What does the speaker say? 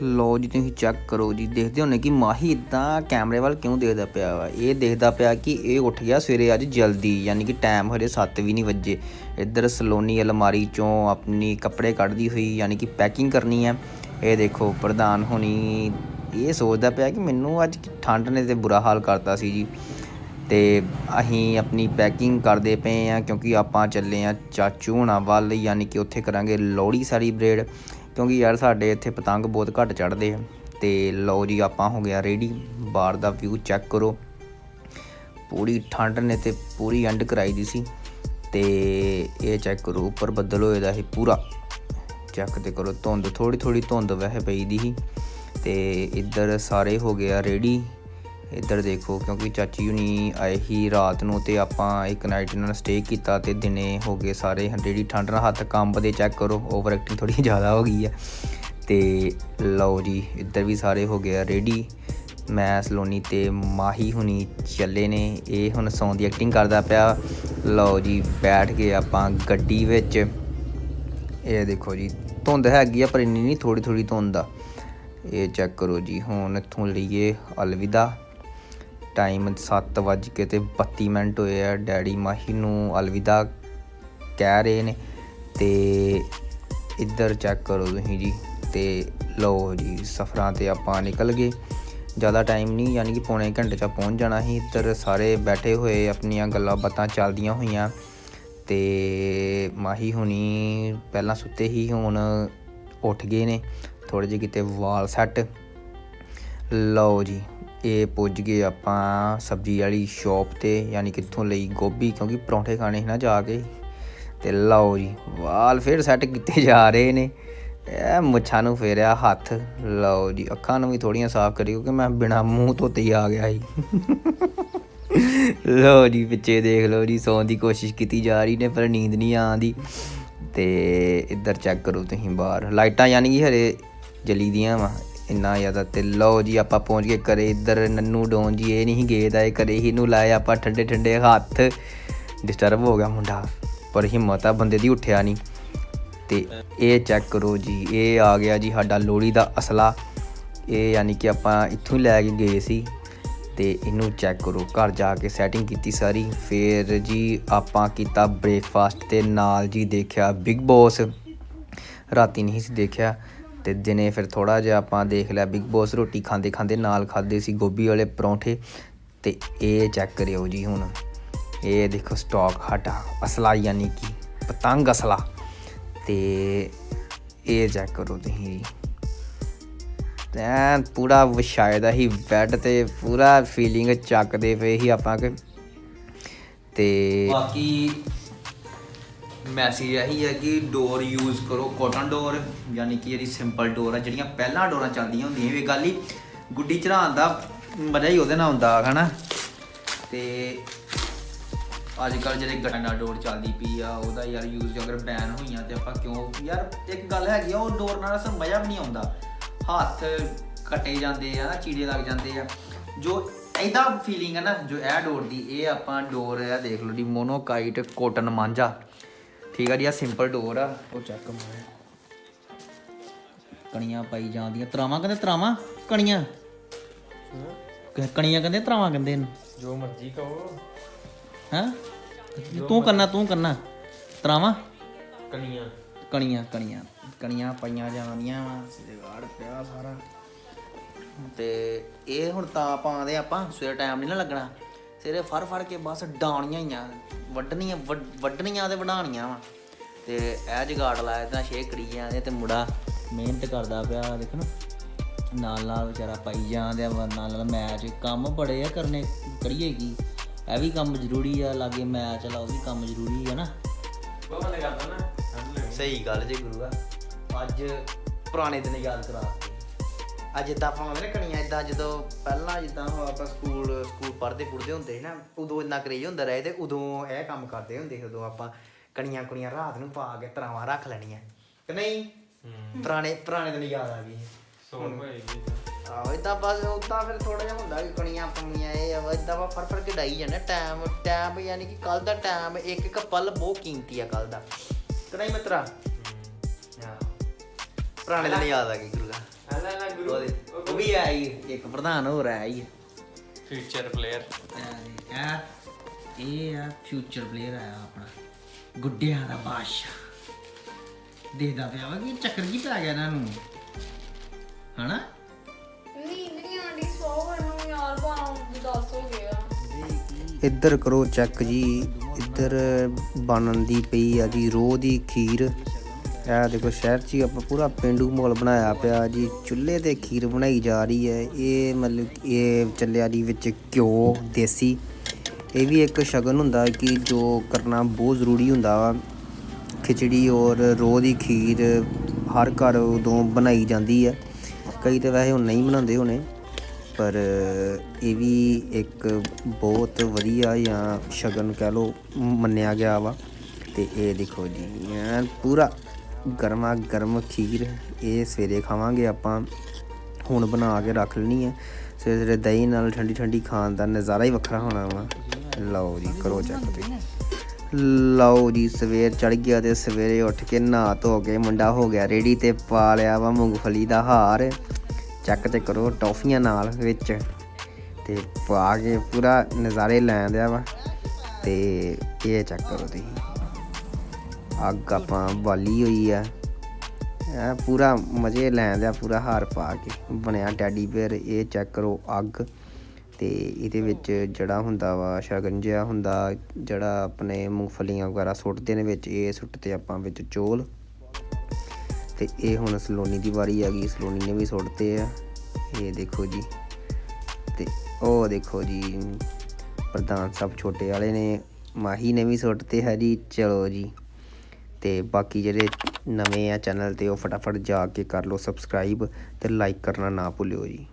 ਲੋ ਜੀ, ਤੁਸੀਂ ਚੈੱਕ ਕਰੋ ਜੀ, ਦੇਖਦੇ ਹੋਣੇ ਕਿ ਮਾਹੀ ਇਦਾਂ ਕੈਮਰੇ ਵੱਲ ਕਿਉਂ ਦੇਖਦਾ ਪਿਆ ਵਾ? ਇਹ ਦੇਖਦਾ ਪਿਆ ਕਿ ਇਹ ਉੱਠ ਗਿਆ ਸਵੇਰੇ ਅੱਜ ਜਲਦੀ, ਯਾਨੀ ਕਿ ਟਾਈਮ ਹਜੇ 7 ਵੀ ਨਹੀਂ ਵੱਜੇ। ਇੱਧਰ ਸਲੋਨੀ ਅਲਮਾਰੀ ਚੋਂ ਆਪਣੀ ਕੱਪੜੇ ਕੱਢਦੀ ਹੋਈ, ਯਾਨੀ ਕਿ ਪੈਕਿੰਗ ਕਰਨੀ ਹੈ ਇਹ ਦੇਖੋ, ਪ੍ਰਧਾਨ ਹੋਣੀ ਇਹ ਸੋਚਦਾ ਪਿਆ ਕਿ ਮੈਨੂੰ ਅੱਜ ਠੰਡ ਨੇ ਤੇ ਬੁਰਾ ਹਾਲ ਕਰਤਾ ਸੀ ਜੀ। ਤੇ ਅਸੀਂ ਆਪਣੀ ਪੈਕਿੰਗ ਕਰਦੇ ਪਏ ਆ ਕਿਉਂਕਿ ਆਪਾਂ ਚੱਲੇ ਆ ਚਾਚੂ ਹੁਣਾਂ ਵੱਲ, ਯਾਨੀ ਕਿ ਉੱਥੇ ਕਰਾਂਗੇ ਲੋਹੜੀ ਸੈਲੀਬ੍ਰੇਟ ਕਿਉਂਕਿ ਯਾਰ ਸਾਡੇ ਇੱਥੇ ਪਤੰਗ ਬਹੁਤ ਘੱਟ ਚੜਦੇ ਆ। ਤੇ ਲਓ ਜੀ, ਆਪਾਂ ਹੋ ਗਿਆ ਰੈਡੀ ਬਾਹਰ ਦਾ ਵਿਊ ਚੈੱਕ ਕਰੋ। ਪੂਰੀ ਠੰਡ ਨੇ ਤੇ ਪੂਰੀ ਐਂਡ ਕਰਾਈ ਦੀ ਸੀ। ਤੇ ਇਹ ਚੈੱਕ ਕਰੋ, ਉੱਪਰ ਬੱਦਲ ਹੋਏ ਦਾ ਸੀ ਪੂਰਾ। ਚੈੱਕ ਤੇ ਕਰੋ, ਧੁੰਦ ਥੋੜੀ ਥੋੜੀ ਧੁੰਦ ਵਹਿ ਪਈ ਦੀ ਸੀ। ਤੇ ਇੱਧਰ ਸਾਰੇ ਹੋ ਗਿਆ ਰੈਡੀ ਇੱਧਰ ਦੇਖੋ, ਕਿਉਂਕਿ ਚਾਚੀ ਹੁਣੀ ਆਏ ਹੀ ਰਾਤ ਨੂੰ ਤੇ ਆਪਾਂ ਇੱਕ ਨਾਈਟ ਨਾਲ ਸਟੇ ਕੀਤਾ ਤੇ ਦਿਨੇ ਹੋ ਗਏ ਸਾਰੇ ਜਿਹੜੀ ਠੰਡ ਨਾਲ ਹੱਥ ਕੰਬਦੇ ਚੈੱਕ ਕਰੋ ਓਵਰ ਐਕਟਿੰਗ ਥੋੜੀ ਜ਼ਿਆਦਾ ਹੋ ਗਈ ਹੈ ਤੇ ਲਓ ਜੀ, ਇੱਧਰ ਵੀ ਸਾਰੇ ਹੋ ਗਏ ਰੈਡੀ ਮੈਂ, ਸਲੋਨੀ ਤੇ ਮਾਹੀ ਹੁਣੀ ਚੱਲੇ ਨੇ, ਇਹ ਹੁਣ ਸੌਂ ਦੀ ਐਕਟਿੰਗ ਕਰਦਾ ਪਿਆ। ਲਓ ਜੀ, ਬੈਠ ਗਏ ਆਪਾਂ ਗੱਡੀ ਵਿੱਚ। ਇਹ ਦੇਖੋ ਜੀ, ਧੁੰਦ ਹੈਗੀ ਆ, ਪਰ ਇੰਨੀ ਨਹੀਂ ਥੋੜੀ ਥੋੜੀ ਧੁੰਦ ਆ। ਇਹ ਚੈੱਕ ਕਰੋ ਜੀ, ਹੁਣ ਇੱਥੋਂ ਲਈਏ ਅਲਵਿਦਾ। ਟਾਈਮ 7 ਵੱਜ ਕੇ ਤੇ 32 ਮਿੰਟ ਹੋਏ ਆ। ਡੈਡੀ, ਮਾਹੀ ਨੂੰ ਅਲਵਿਦਾ ਕਹਿ ਰਹੇ ਨੇ ਤੇ ਇੱਧਰ ਚੈੱਕ ਕਰੋ ਤੁਸੀਂ ਜੀ ਤੇ ਲਓ ਜੀ, ਸਫਰਾਂ ਤੇ ਆਪਾਂ ਨਿਕਲ ਗਏ। ਜ਼ਿਆਦਾ ਟਾਈਮ ਨਹੀਂ, ਯਾਨੀ ਕਿ ਪੌਣੇ ਘੰਟੇ ਚ ਪਹੁੰਚ ਜਾਣਾ ਸੀ। ਇੱਧਰ ਸਾਰੇ ਬੈਠੇ ਹੋਏ, ਆਪਣੀਆਂ ਗੱਲਾਂ ਬਾਤਾਂ ਚੱਲਦੀਆਂ ਹੋਈਆਂ ਤੇ ਮਾਹੀ ਹੁਣੀ ਪਹਿਲਾਂ ਸੁੱਤੇ ਹੀ ਹੁਣ ਉੱਠ ਗਏ ਨੇ। ਥੋੜੇ ਜਿਹੇ ਕਿਤੇ ਵਾਲ ਸੈੱਟ ਲਓ ਜੀ ਇਹ ਪੁੱਜ ਗਏ ਆਪਾਂ ਸਬਜ਼ੀ ਵਾਲੀ ਸ਼ਾਪ ਤੇ, ਯਾਨੀ ਕਿੱਥੋਂ ਲਈ ਗੋਭੀ, ਕਿਉਂਕਿ ਪਰੌਂਠੇ ਖਾਣੇ ਸੀ ਨਾ ਜਾ ਕੇ। ਤੇ ਲਓ ਜੀ, ਵਾਲ ਫਿਰ ਸੈੱਟ ਕੀਤੇ ਜਾ ਰਹੇ ਨੇ। ਇਹ ਮੁੱਛਾਂ ਨੂੰ ਫੇਰਿਆ ਹੱਥ। ਲਓ ਜੀ, ਅੱਖਾਂ ਨੂੰ ਵੀ ਥੋੜੀਆਂ ਸਾਫ਼ ਕਰੀ ਕਿਉਂਕਿ ਮੈਂ ਬਿਨਾ ਮੂੰਹ ਧੋਤੇ ਹੀ ਆ ਗਿਆ ਸੀ। ਲਓ ਜੀ, ਪਿੱਛੇ ਦੇਖ ਲਓ ਜੀ, ਸੌਣ ਦੀ ਕੋਸ਼ਿਸ਼ ਕੀਤੀ ਜਾ ਰਹੀ ਨੇ, ਪਰ ਨੀਂਦ ਨਹੀਂ ਆਉਂਦੀ। ਤੇ ਇੱਧਰ ਚੈੱਕ ਕਰੋ ਤੁਸੀਂ ਬਾਹਰ। ਲਾਈਟਾਂ ਯਾਨੀ ਕਿ ਹਰੇ ਜਲੀ ਦੀਆਂ ਵਾ। ਇੰਨਾ ਜ਼ਿਆਦਾ ਤੇ ਲਓ ਜੀ, ਆਪਾਂ ਪਹੁੰਚ ਗਏ ਘਰੇ ਇੱਧਰ, ਨੰਨੂ ਡੋਨ ਜੀ, ਇਹ ਨਹੀਂ ਗਏ ਦਾ ਇਹ ਘਰੇ ਹੀ ਨੂੰ ਲਾਏ ਆਪਾਂ ਠੰਡੇ ਠੰਡੇ ਹੱਥ। ਡਿਸਟਰਬ ਹੋ ਗਿਆ ਮੁੰਡਾ, ਪਰ ਹਿੰਮਤ ਆ, ਬੰਦੇ ਦੀ ਉੱਠਿਆ ਨਹੀਂ। ਤੇ ਇਹ ਚੈੱਕ ਕਰੋ ਜੀ, ਇਹ ਆ ਗਿਆ ਜੀ ਸਾਡਾ ਲੋਹੜੀ ਦਾ ਅਸਲਾ। ਇਹ ਯਾਨੀ ਕਿ ਆਪਾਂ ਇੱਥੋਂ ਹੀ ਲੈ ਕੇ ਗਏ ਸੀ। ਤੇ ਇਹਨੂੰ ਚੈੱਕ ਕਰੋ, ਘਰ ਜਾ ਕੇ ਸੈਟਿੰਗ ਕੀਤੀ ਸਾਰੀ। ਫੇਰ ਜੀ ਆਪਾਂ ਕੀਤਾ ਬ੍ਰੇਕਫਾਸਟ ਤੇ ਨਾਲ ਜੀ ਦੇਖਿਆ ਬਿਗ ਬੌਸ ਰਾਤੀ ਨਹੀਂ ਸੀ ਦੇਖਿਆ। ਤੇ ਦਿਨੇ ਫਿਰ ਥੋੜਾ ਜਿਹਾ ਆਪਾਂ ਦੇਖ ਲਿਆ, ਬਿਗ ਬੌਸ ਰੋਟੀ ਖਾਂਦੇ ਖਾਂਦੇ ਨਾਲ ਖਾਦੇ ਸੀ ਗੋਭੀ ਵਾਲੇ ਪਰੌਂਠੇ, ਤੇ ਇਹ ਚੈੱਕ ਕਰਿਓ ਜੀ ਹੁਣ। ਇਹ ਦੇਖੋ ਸਟਾਕ ਹਟਾ ਅਸਲਾ ਯਾਨੀ ਕਿ ਪਤੰਗ ਅਸਲਾ। ਤੇ ਇਹ ਚੈੱਕ ਕਰੋ ਤੁਸੀਂ। ਜੀ ਐਨ ਪੂਰਾ ਵਿਛਾਇਦਾ ਹੀ ਬੈੱਡ ਤੇ, ਪੂਰਾ ਫੀਲਿੰਗ ਚੱਕਦੇ ਪਏ ਹੀ ਆਪਾਂ ਕਿ ਤੇ ਬਾਕੀ ਮੈਸੇਜ ਇਹੀ ਹੈ ਕਿ ਡੋਰ ਯੂਜ਼ ਕਰੋ ਕਾਟਨ ਡੋਰ ਯਾਨੀ ਕਿ ਜਿਹੜੀ ਸਿੰਪਲ ਡੋਰ ਹੈ ਜਿਹੜੀਆਂ ਪਹਿਲਾਂ ਡੋਰਾਂ ਚੱਲਦੀਆਂ ਹੁੰਦੀਆਂ ਇਹ ਗੱਲ ਹੀ ਗੁੱਡੀ ਚੜਾਉਣ ਦਾ ਮਜ਼ਾ ਹੀ ਉਹਦੇ ਨਾਲ ਹੁੰਦਾ, ਹਨਾ? ਤੇ ਅੱਜ ਕੱਲ ਜਿਹੜੇ ਗਟਾਂ ਡੋਰ ਚੱਲਦੀ ਪਈ ਆ, ਉਹਦਾ ਯਾਰ ਯੂਜ਼ ਅਗਰ ਬੈਨ ਹੋਈਆਂ ਤੇ ਆਪਾਂ ਕਿਉਂ, ਯਾਰ ਇੱਕ ਗੱਲ ਹੈਗੀ ਆ, ਉਹ ਡੋਰ ਨਾਲ ਅਸਲ ਮਜ਼ਾ ਵੀ ਨਹੀਂ ਆਉਂਦਾ। ਹੱਥ ਕੱਟੇ ਜਾਂਦੇ ਆ, ਚੀੜੇ ਲੱਗ ਜਾਂਦੇ ਆ। ਜੋ ਐਦਾ ਫੀਲਿੰਗ ਹੈ ਨਾ, ਜੋ ਇਹ ਡੋਰ ਦੀ, ਇਹ ਆਪਾਂ ਡੋਰ ਆ, ਦੇਖ ਲਓ ਜੀ ਮੋਨੋਕਾਈਟ ਕੋਟਨ ਮਾਂਜਾ। ਠੀਕ ਆ ਜੀ ਆ ਸਿੰਪਲ ਡੋਰ ਆ। ਉਹ ਚੱਕ ਮਾਰਿਆ ਕਣੀਆਂ ਪਾਈ ਜਾਂਦੀਆਂ। ਤਰਾਵਾਂ ਕਹਿੰਦੇ ਤਰਾਵਾਂ? ਕਣੀਆਂ? ਕ- ਕਣੀਆਂ ਕਹਿੰਦੇ ਤਰਾਵਾਂ ਕਹਿੰਦੇ ਇਹਨੂੰ। ਜੋ ਮਰਜ਼ੀ ਕਹੋ। ਹੈਂ? ਤੂੰ ਕਰਨਾ ਤੂੰ ਕਰਨਾ। ਤਰਾਵਾਂ? ਕਣੀਆਂ। ਕਣੀਆਂ ਕਣੀਆਂ। ਕਣੀਆਂ ਪਾਈਆਂ ਜਾਂਦੀਆਂ ਵਾ ਜਗਾੜ ਪਿਆ ਸਾਰਾ। ਤੇ ਇਹ ਹੁਣ ਤਾਂ ਪਾਉਂਦੇ ਆਪਾਂ ਸਵੇਰ ਟਾਈਮ ਨਹੀਂ ਨਾ ਲੱਗਣਾ। ਸਿਰੇ ਫੜ ਫੜ ਕੇ ਬਸ ਡਾਉਣੀਆਂ ਹੀ ਆ। ਵੱਢਣੀਆਂ ਵੱਢ- ਵੱਢਣੀਆਂ ਤੇ ਵਢਾਣੀਆਂ ਵਾ। ਤੇ ਇਹ ਜਗਾੜ ਲਾਇਆ ਤਾਂ ਛੇ ਕੜੀਆਂ ਦੇ ਤੇ ਮੁੰਡਾ ਮਿਹਨਤ ਕਰਦਾ ਪਿਆ ਦੇਖੋ ਨਾ। ਨਾਲ ਨਾਲ ਵਿਚਾਰਾ ਪਾਈ ਜਾਂਦੇ ਆ ਨਾਲ ਨਾਲ ਮੈਚ ਕੰਮ ਬੜੇ ਆ ਕਰਨੇ ਕਰੀਏ ਕੀ? ਇਹ ਵੀ ਕੰਮ ਜ਼ਰੂਰੀ ਆ ਲਾਗੇ ਮੈਚ ਲਾ ਉਹ ਵੀ ਕੰਮ ਜ਼ਰੂਰੀ ਆ ਨਾ। ਸਹੀ ਗੱਲ ਜੇ ਗੁਰੂਆ। ਅੱਜ ਪੁਰਾਣੇ ਦਿਨ ਯਾਦ ਕਰਾ। ਅੱਜ ਇਦਾਂ ਆਪਾਂ ਨਾ ਕਣੀਆਂ ਇਦਾਂ ਜਦੋਂ ਪਹਿਲਾਂ ਜਿੱਦਾਂ ਹੁਣ ਆਪਾਂ ਸਕੂਲ ਸਕੂਲ ਪੜ੍ਹਦੇ ਪੁੜਦੇ ਹੁੰਦੇ ਸੀ ਨਾ ਉਦੋਂ ਇੰਨਾ ਕਰੇਜ ਹੁੰਦਾ ਰਹੇ ਤੇ ਉਦੋਂ ਇਹ ਕੰਮ ਕਰਦੇ ਹੁੰਦੇ ਸੀ ਉਦੋਂ ਆਪਾਂ ਕਣੀਆਂ ਕੁਣੀਆਂ ਰਾਤ ਨੂੰ ਪਾ ਕੇ ਤਰਾਵਾਂ ਰੱਖ ਲੈਣੀਆਂ। ਕਿ ਨਹੀਂ? ਪੁਰਾਣੇ ਪੁਰਾਣੇ ਦਿਨ ਯਾਦ ਆ ਗਏ। ਸੌਣ ਭਾਈ ਆਹੋ ਇਦਾਂ ਬਸ ਉਦਾਂ ਫਿਰ ਥੋੜਾ ਜਿਹਾ ਹੁੰਦਾ ਕਿ ਕਣੀਆਂ ਪੰਮੀਆਂ ਇਹ ਆ ਇਦਾਂ ਵਾ ਫੜ ਫੜ ਕੇ ਡਾਈ ਜਾਂਦੇ। ਟਾਈਮ ਟਾਈਮ ਯਾਨੀ ਕਿ ਕੱਲ ਦਾ ਟਾਈਮ ਇੱਕ ਇੱਕ ਪਲ ਬਹੁਤ ਕੀਮਤੀ ਆ ਕੱਲ ਦਾ। ਕਿ ਨਹੀਂ ਮਿੱਤਰਾ। ਪੁਰਾਣੇ ਦਿਨ ਯਾਦ ਆ ਗਏ ਗੁਰੂ ਦਾ। ਐਲਾ ਐਲਾ ਗੁਰੂ। ਉਹਦੇ। ਉਹ ਵੀ ਆਈ ਇੱਕ ਪ੍ਰਧਾਨ ਹੋਰ ਆਈ ਫਿਊਚਰ ਪਲੇਅਰ ਆ ਇਹ ਆ ਫਿਊਚਰ ਪਲੇਅਰ ਆਇਆ ਆਪਣਾ। ਗੁੱਡਿਆਂ ਦਾ ਬਾਦਸ਼ਾਹ। ਦੇਖਦਾ ਪਿਆ ਵਾ ਕਿ ਚੱਕਰ ਕੀ ਪੈ ਗਿਆ ਇਹਨਾਂ ਨੂੰ। ਹਨਾ? ਨੀਂਦ ਨਹੀਂ ਆਂਦੀ ਸੋ ਮੈਨੂੰ ਯਾਰ ਬਾਹਰ ਦੱਸ ਹੋ ਗਿਆ। ਇੱਧਰ ਕਰੋ ਚੈੱਕ ਜੀ ਇੱਧਰ ਬਣਨ ਦੀ ਪਈ ਆ ਜੀ ਰੋਹ ਦੀ ਖੀਰ। ਇਹ ਦੇਖੋ, ਸ਼ਹਿਰ 'ਚ ਹੀ ਆਪਾਂ ਪੂਰਾ ਪਿੰਡੂ ਮਾਹੌਲ ਬਣਾਇਆ ਪਿਆ ਜੀ। ਚੁੱਲ੍ਹੇ ਤੇ ਖੀਰ ਬਣਾਈ ਜਾ ਰਹੀ ਹੈ। ਇਹ ਮਤਲਬ ਇਹ ਚੱਲਿਆ ਜੀ ਵਿੱਚ ਘਿਓ, ਦੇਸੀ। ਇਹ ਵੀ ਇੱਕ ਸ਼ਗਨ ਹੁੰਦਾ ਕਿ ਜੋ ਕਰਨਾ ਬਹੁਤ ਜ਼ਰੂਰੀ ਹੁੰਦਾ ਵਾ। ਖਿਚੜੀ ਔਰ ਰੋਹ ਦੀ ਖੀਰ ਹਰ ਘਰ ਉਦੋਂ ਬਣਾਈ ਜਾਂਦੀ ਹੈ। ਕਈ ਤਾਂ ਵੈਸੇ ਹੁਣ ਨਹੀਂ ਬਣਾਉਂਦੇ ਹੋਣੇ, ਪਰ ਇਹ ਵੀ ਇੱਕ ਬਹੁਤ ਵਧੀਆ ਜਾਂ ਸ਼ਗਨ ਕਹਿ ਲੋ ਮੰਨਿਆ ਗਿਆ ਵਾ। ਤੇ ਇਹ ਦੇਖੋ ਜੀ, ਐਨ ਪੂਰਾ ਗਰਮਾ ਗਰਮ ਖੀਰ ਇਹ ਸਵੇਰੇ ਖਾਵਾਂਗੇ ਆਪਾਂ। ਹੁਣ ਬਣਾ ਕੇ ਰੱਖ ਲੈਣੀ ਹੈ ਸਵੇਰੇ ਸਵੇਰੇ ਦਹੀਂ ਨਾਲ ਠੰਡੀ ਠੰਡੀ ਖਾਣ ਦਾ ਨਜ਼ਾਰਾ ਹੀ ਵੱਖਰਾ ਹੋਣਾ ਵਾ। ਲਓ ਜੀ, ਕਰੋ ਚੈੱਕ ਤੇ। ਲਓ ਜੀ, ਸਵੇਰ ਚੜ ਗਿਆ ਤੇ ਸਵੇਰੇ ਉੱਠ ਕੇ ਨਹਾ ਧੋ ਕੇ ਮੁੰਡਾ ਹੋ ਗਿਆ ਰੇੜੀ ਤੇ ਪਾ ਲਿਆ ਵਾ ਮੂੰਗਫਲੀ ਦਾ ਹਾਰ। ਚੱਕ ਤੇ ਕਰੋ ਟੌਫੀਆਂ ਨਾਲ ਵਿੱਚ। ਤੇ ਪਾ ਕੇ ਪੂਰਾ ਨਜ਼ਾਰੇ ਲੈਣ ਦਿਆ ਵਾ। ਤੇ ਇਹ ਚੈੱਕ ਕਰੋ ਤੁਸੀਂ। ਅੱਗ ਆਪਾਂ ਬਾਲੀ ਹੋਈ ਆ। ਇਹ ਪੂਰਾ ਮਜ਼ੇ ਲੈਣ ਦਿਆ ਪੂਰਾ ਹਾਰ ਪਾ ਕੇ। ਬਣਿਆ ਟੈਡੀ ਬੇਅਰ ਇਹ ਚੈੱਕ ਕਰੋ ਅੱਗ। ਤੇ ਇਹਦੇ ਵਿੱਚ ਜਿਹੜਾ ਹੁੰਦਾ ਵਾ, ਸ਼ਗਨ ਜਿਹਾ ਹੁੰਦਾ, ਜਿਹੜਾ ਆਪਣੇ ਮੂੰਗਫਲੀਆਂ ਵਗੈਰਾ ਸੁੱਟਦੇ ਨੇ ਵਿੱਚ, ਇਹ ਸੁੱਟਦੇ ਆਪਾਂ ਵਿੱਚ ਚੋਲ। ਤੇ ਇਹ ਹੁਣ ਸਲੋਨੀ ਦੀ ਵਾਰੀ ਆ ਗਈ, ਸਲੋਨੀ ਨੇ ਵੀ ਸੁੱਟਦੇ ਆ। ਇਹ ਦੇਖੋ ਜੀ। ਤੇ ਉਹ ਦੇਖੋ ਜੀ, ਪ੍ਰਧਾਨ ਸਾਹਿਬ ਛੋਟੇ ਵਾਲੇ ਨੇ, ਮਾਹੀ ਨੇ ਵੀ ਸੁੱਟਤੇ ਹੈ ਜੀ, ਚਲੋ ਜੀ। ਤੇ ਬਾਕੀ ਜਿਹੜੇ ਨਵੇਂ ਆ ਚੈਨਲ ਤੇ ਉਹ ਫਟਾਫਟ ਜਾ ਕੇ ਕਰ ਲਓ ਸਬਸਕ੍ਰਾਈਬ ਤੇ ਲਾਈਕ ਕਰਨਾ ਨਾ ਭੁੱਲਿਓ ਜੀ।